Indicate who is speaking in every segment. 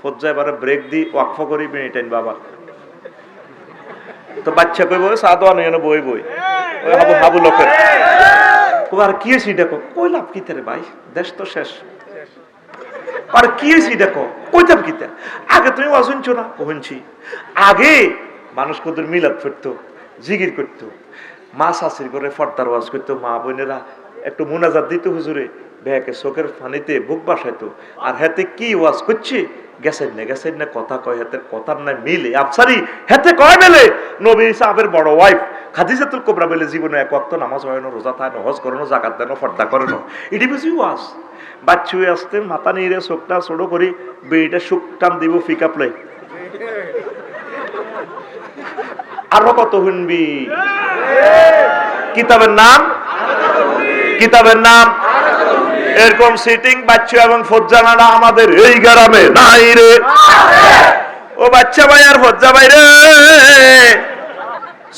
Speaker 1: ফজ্জা এবারে ব্রেক দি ওয়াকফ করি মিনিটাইন বাবা তো বাচ্চা কই বই সাদো আনে বই বই। ওই হাবু হাবু লোকের। আর কি দেখো? কই লাভ ভাই? দেশ তো শেষ। আর কি দেখো? আগে তুমি ওয়াজ শুনছো না? শুনছি। আগে মানুষ কত মিলাদ ফিরতো জিগির করতো। মা শাশির করে ফর্দার ওয়াজ করতো, মা বোনেরা একটু মোনাজাত দিত হুজুরে। ব্যাকে চোখের ফানিতে বুক বাসাইতো। আর হাতে কি ওয়াজ করছে? গেছেন না গেছেন না, কথা কয় হাতে কথার না মিলে। আফসারি কয় মেলে? নবী বড় ওয়াইফ খাদিজাতুল কোবরা বলে, জীবনে এক নামাজ হয় না, রোজা হজ করে না জাকাত দেন ফর্দা করে না। এটি বেশি ওয়াজ। বাচ্চু আসতে মাথা নিয়ে চোখটা ছোট করি, বেড়িটা সুখ টান দিব ফিকা প্লে আরও কত শুনবি? কিতাবের নাম? কিতাবের নাম? এরকম সিটিং বাচ্চা এবং ফজ্জানারা আমাদের এই গ্রামে। নাই রে। ও বাচ্চা ভাই আর ফজ্জা ভাই রে।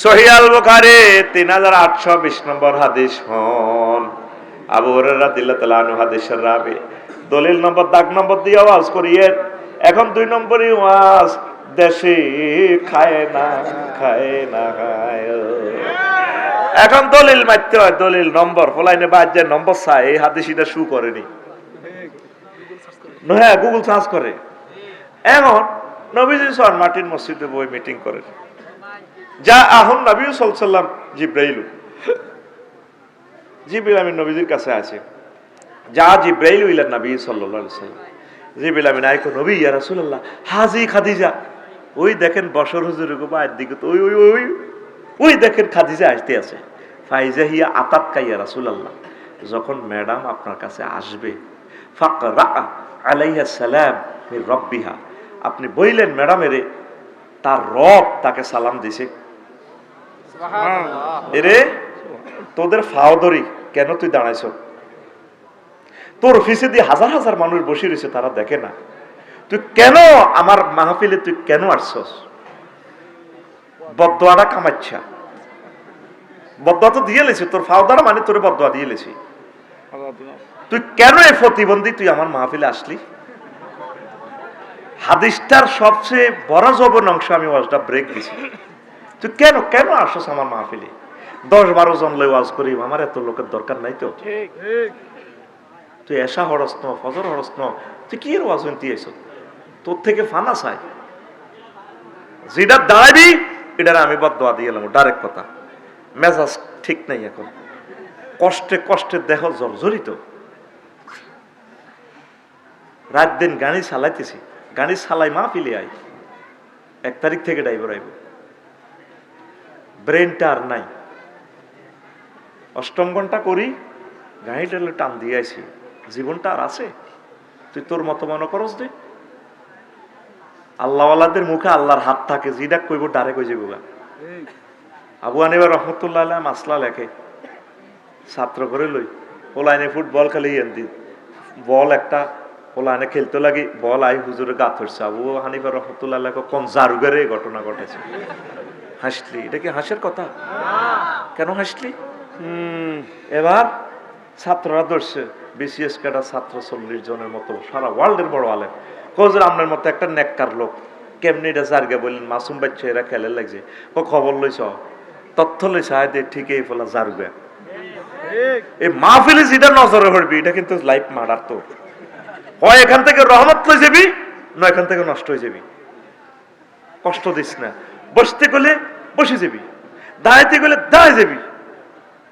Speaker 1: সহিয়াল বুখারে, তিন হাজার আটশো বিশ নম্বর হাদিস হন আবু হরেরা দিল্লা তালা আনু হাদিসের রাবি। দলিল নম্বর, দাগ নম্বর দিয়ে আওয়াজ করিয়ে। এখন দুই নম্বরই ওয়াজ, দেশে খায় না খায় না, খায়। এখন দলিল হয়, দলিল নম্বর, ফলাইনে বাদ যে নম্বর চাই, এই হাদিসিটা শু করেনি। হ্যাঁ গুগল সার্চ করে। এখন নবীজি সর মার্টিন মসজিদে বই মিটিং করেন। যা আহন নবী সাল্লাম জিব্রাইলু। জিব্রাইল আমিন নবীজির কাছে আছে। যা জিব্রাইলু ইলা নবী সাল্লাম জিব্রাইল আমিন আইকো, নবী, ইয়া রাসূলুল্লাহ, হাজি খাদিজা। ওই দেখেন বসর হুজুর গো বাইর দিকে তো ওই ওই ওই। ওই দেখেন খাদিজা আসতে আছে। ফাইজা হিয়া আতাত কাইয়া রাসূলুল্লাহ। যখন ম্যাডাম আপনার কাছে আসবে ফাকরা আলাইহা সালাম মির রব্বিহা। আপনি বইলেন ম্যাডামেরে তার রব তাকে সালাম দিছে। এরে তোদের ফাওদরি কেন তুই দাঁড়াইছ? তোর অফিসে দিয়ে হাজার হাজার মানুষ বসে রয়েছে তারা দেখে না। তুই কেন আমার মাহফিলে তুই কেন আসছস? বদোয়াটা কামাচ্ছা বদোয়া তো দিয়ে লেছি তোর ফাওদারা মানে তোর বদোয়া দিয়ে লেছি। তুই কেন এই প্রতিবন্ধী? তুই আমার মাহফিলে আসলি? হাদিসটার সবচেয়ে বড় জবন অংশ আমি ওয়াজটা ব্রেক দিছি। তুই কেন কেন আসছ আমার মাহফিলে? দশ বারো জন লই ওয়াজ করি আমার এত লোকের দরকার নাই তো। তুই এসা হরস ন ফজর হরস ন তুই কি এর ওয়াজ তুই এসো তোর থেকে ফানা চাই। যেটা দাঁড়াবি এটার আমি বদোয়া দিয়ে এলাম ডাইরেক্ট কথা। মেজাজ ঠিক নাই এখন। কষ্টে কষ্টে দেহ জর্জরিত। রাত দিন গাড়ি চালাইতেছি। গাড়ি চালাই মা ফিলে আই। এক তারিখ থেকে ড্রাইভার আইব। ব্রেনটা আর নাই। অষ্টম ঘণ্টা করি, গাড়িটা টান দিয়ে আইছি। জীবনটা আর আছে। তুই তোর মতো মনে করস দে আল্লাহওয়ালাদের মুখে আল্লাহর হাত থাকে যেটা কইব ডারে কই যাব গা। আবু আনিবার রহমতুল্লাহ আলাইহি মাসলা লেখে, ছাত্র করে লই ওলাইনে ফুটবল খেলে এনদি বল একটা ওলাইনে খেলতে লাগি, বল আই হুজুরে গা ধরছে। আবু হানিফা রহমতুল্লাহ কোন জারুগারে ঘটনা ঘটেছে? হাসলি, এটা কি হাসির কথা? কেন হাসলি? এবার ছাত্ররা ধরছে, বিসিএস ক্যাডার ছাত্র চল্লিশ জনের মতো, সারা ওয়ার্ল্ডের বড় আলেম। কোজের আপনার মতো একটা নেককার লোক, কেমনি এটা জার্গে বললেন, মাসুম বাচ্চা এরা খেলে লাগছে। ও খবর লইছ? তথ্য আয় ঠিকই ফেলা জারবে এই মাহফিলে যেটা নজরে পড়বি এটা কিন্তু লাইফ মার্ডার তো। হয় এখান থেকে রহমত লই যাবি না এখান থেকে নষ্ট হয়ে যাবি। কষ্ট দিস না। বসতে গেলে বসে যাবি। দাঁড়াইতে গেলে দাঁড়ায় যাবি।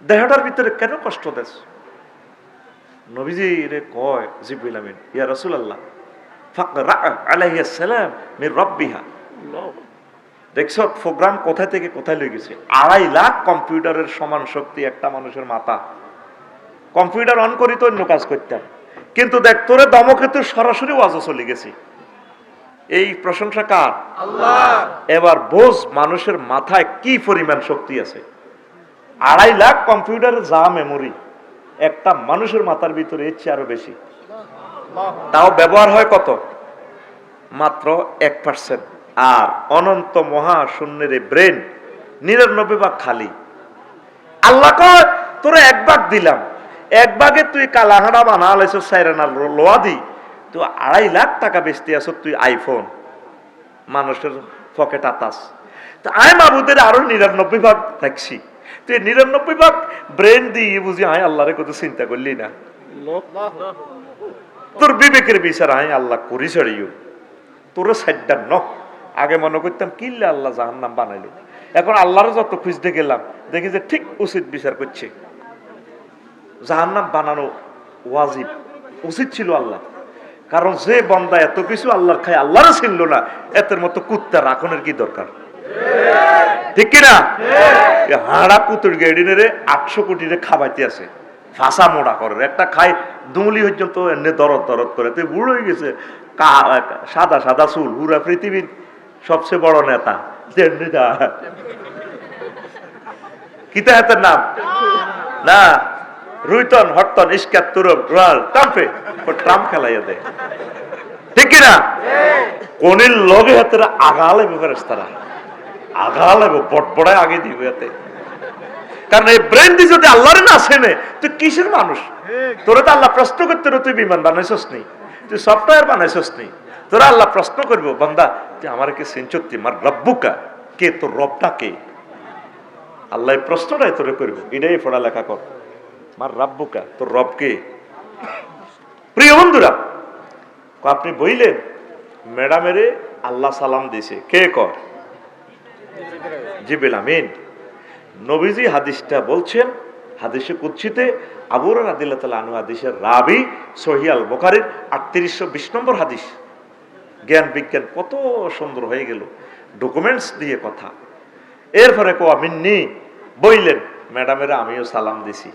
Speaker 1: দেহটার ভিতরে কেন কষ্ট দেস? নবীজি রে কয় জিবরিল আমিন ইয়া রাসূলুল্লাহ ফাকরা আলাইহিস সালাম মির রাব্বিহা। দেখছ প্রোগ্রাম কোথায় থেকে কোথায় লই গেছে? আড়াই লাখ কম্পিউটারের সমান শক্তি একটা মানুষের মাথা। কম্পিউটার অন করি তো অন্য কাজ করতাম। কিন্তু দেখ তোরে দমকে সরাসরি ওয়াজও চলে গেছি। এই প্রশংসা কার? এবার বোঝ মানুষের মাথায় কি পরিমাণ শক্তি আছে। আড়াই লাখ কম্পিউটারের যা মেমোরি একটা মানুষের মাথার ভিতরে এর চেয়ে আরও বেশি। তাও ব্যবহার হয় কত? মাত্র এক পার্সেন্ট আর অনন্ত মহা মহাশূন্যের ব্রেন নিরানব্বই ভাগ খালি। আল্লাহ তোরা এক ভাগ দিলাম। এক ভাগে তুই কালাহাড়া বানা আলাইছ সাইরানা লোয়া দি। তো আড়াই লাখ টাকা বেচতে আছো, তুই আইফোন। মানুষের পকেট আতাস তো আয় মাবুদের আরও নিরানব্বই ভাগ রাখছি তুই নিরানব্বই ভাগ ব্রেন দিয়ে বুঝি, আয় আল্লাহরে কত চিন্তা করলি না? তোর বিবেকের বিচার, আয় আল্লাহ করি ছাড়িও তোর সাইডটা ন আগে মনে করতাম কিল্লে আল্লাহ জাহান নাম বানাইলো? এখন আল্লাহর যত খুঁজতে গেলাম, দেখি যে ঠিক উচিত বিচার করছে। জাহান নাম বানানো ওয়াজিব, উচিত ছিল আল্লাহ। কারণ যে বন্দা এত কিছু আল্লাহর খায়, আল্লাহরও ছিল না। এতের মতো কুত্তা রাখনের কি দরকার? ঠিক কিনা? হাড়া কুতুর গেডিনে আটশো কোটি খাবাইতে আছে। ফাঁসা মোড়া করে একটা খাই দুমলি পর্যন্ত এনে দরদ দরদ করে। তুই বুড়ো হয়ে গেছে সাদা সাদা চুল, পুরা পৃথিবীর সবচেয়ে বড় নেতা কিতা নাম? না, রুইতন হটতন ইস্কাত তুরব রাল ট্রাম্পে। ট্রাম্প খেলাইয়া দেয়। ঠিক কিনা? কোনির লগে হাতের আগালে ব্যাপারে তারা আগালে বটবড়ায় আগে দিবে এতে। কারণ এই ব্রেন দিয়ে যদি আল্লাহরে না চেনে, তুই কিসের মানুষ? তোরা তো আল্লাহ প্রশ্ন করতে তুই বিমান বানাইছস নি? তুই সফটওয়্যার বানাইছস নি? তোরা আল্লাহ প্রশ্ন করব, বান্দা তুই আমার কে সেঞ্চত্তি মার রব্বুকা, কে তোর রবটা কে? আল্লাহ প্রশ্নটাই তোরে করব, এটাই পড়ালেখা কর। মার রাব্বুকা, তোর রব কে? প্রিয় বন্ধুরা আপনি বইলেন, ম্যাডামেরে আল্লাহ সালাম দিছে কে কর? জিবিল আমিন। নবীজি হাদিসটা বলছেন, হাদিসে কুচ্ছিতে আবুর আদিল্লাহ তালা আনু হাদিসের রাবি সহিয়াল বোখারির আটত্রিশশো বিশ নম্বর হাদিস। জ্ঞান বিজ্ঞান কত সুন্দর হয়ে গেল। ডকুমেন্টস দিয়ে কথা। এরপরে কো আমিননি বইলেন। ম্যাডামেরা আমিও সালাম দিছি।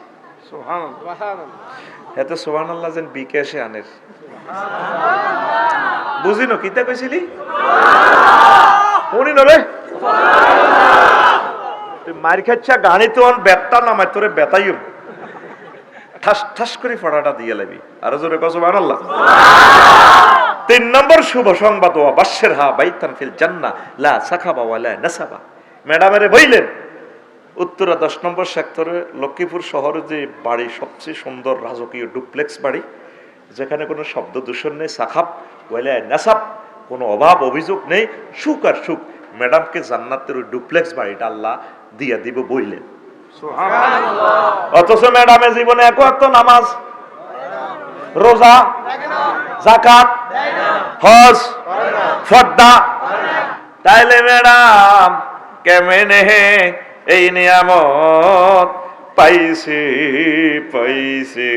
Speaker 1: এতে সোহান আল্লাহ যেন বিকেশে আনের বুঝিনো কিতা কইছিলি? শুনি নরে তুই মার খাচ্ছা গাড়ি তো বেতটা নামায় তোরে বেতাইম ঠাস ঠাস করে ফড়াটা দিয়ে লাবি। আরও জোরে কস আল্লাহ তিন নম্বর শুভ সংবাদ ওয়া বাশের হা বাইতান ফিল জান্না লা সাখাবা নাসাবা। ম্যাডামেরে বইলেন উত্তরা দশ নম্বর সেক্টরে লক্ষ্মীপুর শহরে যে বাড়ি সবচেয়ে সুন্দর রাজকীয় ডুপ্লেক্স বাড়ি যেখানে কোনো শব্দ দূষণ নেই সাখাপ ওয়ালা নাসাব কোনো অভাব অভিযোগ নেই সুখ আর সুখ। ম্যাডামকে জান্নাতের ওই ডুপ্লেক্স বাড়িটা আল্লাহ দিয়া দিব বইলেন। অথচ ম্যাডামের জীবনে এক নামাজ রোজা জাকাত হজ ফর্দা তাইলে ম্যাডাম এই নিয়ামত? পাইছে পাইছে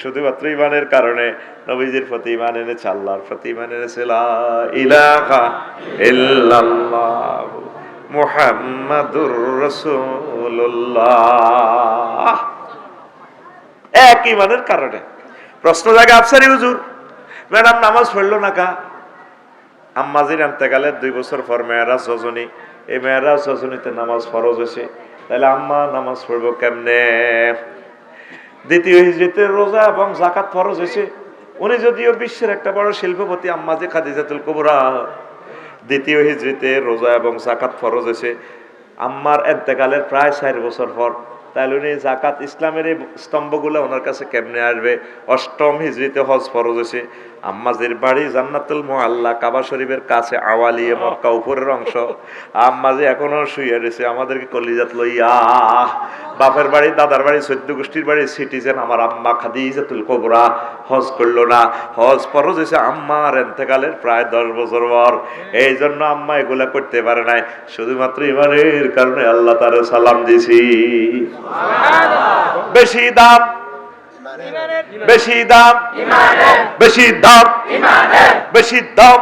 Speaker 1: শুধুমাত্র ইমানের কারণে নবীজির প্রতি ইমান এনেছে, আল্লাহর প্রতি ইমান এনেছে ইল্লাল্লাহ মুহাম্মাদুর রাসূলুল্লাহ। এক ইমানের কারণে। প্রশ্ন জায়গা আফসারি হুজুর। ম্যাডাম, নামাজ পড়ল না কা? আম্মাজির আন্তেকালের দুই বছর পর মেয়েরাজ রজনী। এই মেয়েরাজ রজনীতে নামাজ ফরজ হয়েছে। তাহলে আম্মা, নামাজ পড়ব কেমনে? দ্বিতীয় হিজরিতে রোজা এবং জাকাত ফরজ হয়েছে। উনি যদিও বিশ্বের একটা বড় শিল্পপতি, আম্মাজি খাদিজাতুল কুবরা। দ্বিতীয় হিজরিতে রোজা এবং জাকাত ফরজ হয়েছে। আম্মার এন্তেকালের প্রায় চার বছর পর তাহলে উনি জাকাত ইসলামের এই স্তম্ভগুলো ওনার কাছে কেমনে আসবে? অষ্টম হিজরিতে হজ ফরজ হয়েছে। আম্মাজির বাড়ি জান্নাতুল মোয়াল্লা কাবা শরীফের কাছে আওয়ালিয়ে মক্কা উপরের অংশ। আম্মাজি এখনও শুয়ে রয়েছে আমাদেরকে কলিজাত লইয়া। বাপের বাড়ি দাদার বাড়ি সৈদ্য গোষ্ঠীর বাড়ি সিটিজেন আমার আম্মা খাদিজাতুল কোবরা। হজ করল না। হজ ফরজ হয়েছে আম্মার এন্তেকালের প্রায় দশ বছর পর। এই জন্য আম্মা এগুলা করতে পারে নাই। শুধুমাত্র ইমানের কারণে আল্লাহ তার সালাম দিছি। বেশি দাম। বেশি দাম। বেশি দাম। বেশি দাম।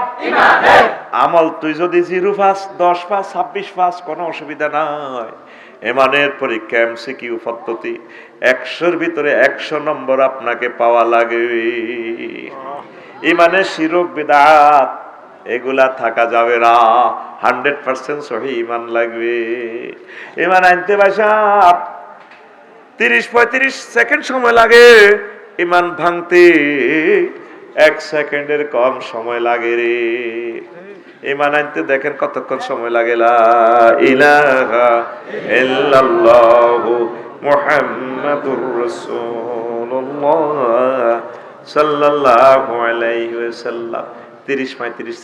Speaker 1: আমল তুই যদি জিরো পাস দশ পাস ছাব্বিশ পাস কোনো অসুবিধা নাই। এমানের পরীক্ষা এমসিকিউ পদ্ধতি একশোর ভিতরে একশো নম্বর আপনাকে পাওয়া লাগে। ইমানের শিরক বিদাত এগুলা থাকা যাবে না। হান্ড্রেড পার্সেন্ট সহি ইমান লাগবে। ইমান আনতে বাসাব তিরিশ পঁয়ত্রিশ সেকেন্ড সময় লাগে, ইমান ভাঙতে। এক সেকেন্ডের কম সময় লাগে রে। ইমান আনতে দেখেন কতক্ষণ সময় লাগে।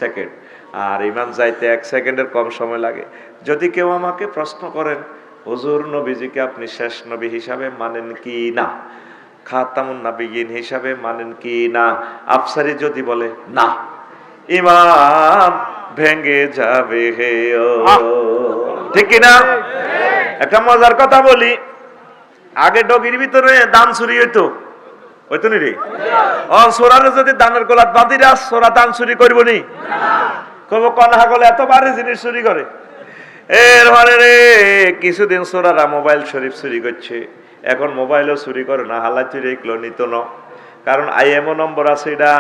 Speaker 1: সেকেন্ড। আর ইমান যাইতে এক সেকেন্ডের কম সময় লাগে। যদি কেউ আমাকে প্রশ্ন করেন হুজুর নবীজিকে আপনি শেষ নবী হিসাবে মানেন কি না? খাতামুন নাবিগিন হিসাবে মানেন কি না? আফসারি যদি বলে না। ইমান ভেঙে যাবে হে ও। ঠিক কি না একটা মজার কথা বলি। আগে ডগির ভিতরে দান চুরি হইতো। হইতো নি রে? ও সোরারে যদি দানের গোলাত বাঁধি রাস সোরা দান চুরি করব নি? কব কনহা গলে এত বাড়ি জিনিস চুরি করে। এর মানে রে, কিছুদিন সোরারা মোবাইল শরীফ চুরি করছে। এখন মোবাইলও চুরি করে না হালা চুরি এগুলো নিত ন। কারণ আইএমও নম্বর আছে এটা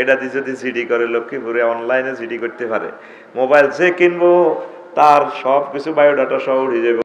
Speaker 1: এটা দিয়ে যদি জিডি করে, লক্ষ্মীপুরে অনলাইনে জিডি করতে পারে। মোবাইল যে কিনবো, তার সব কিছু বায়োডাটা সহ উড়ে যাবে।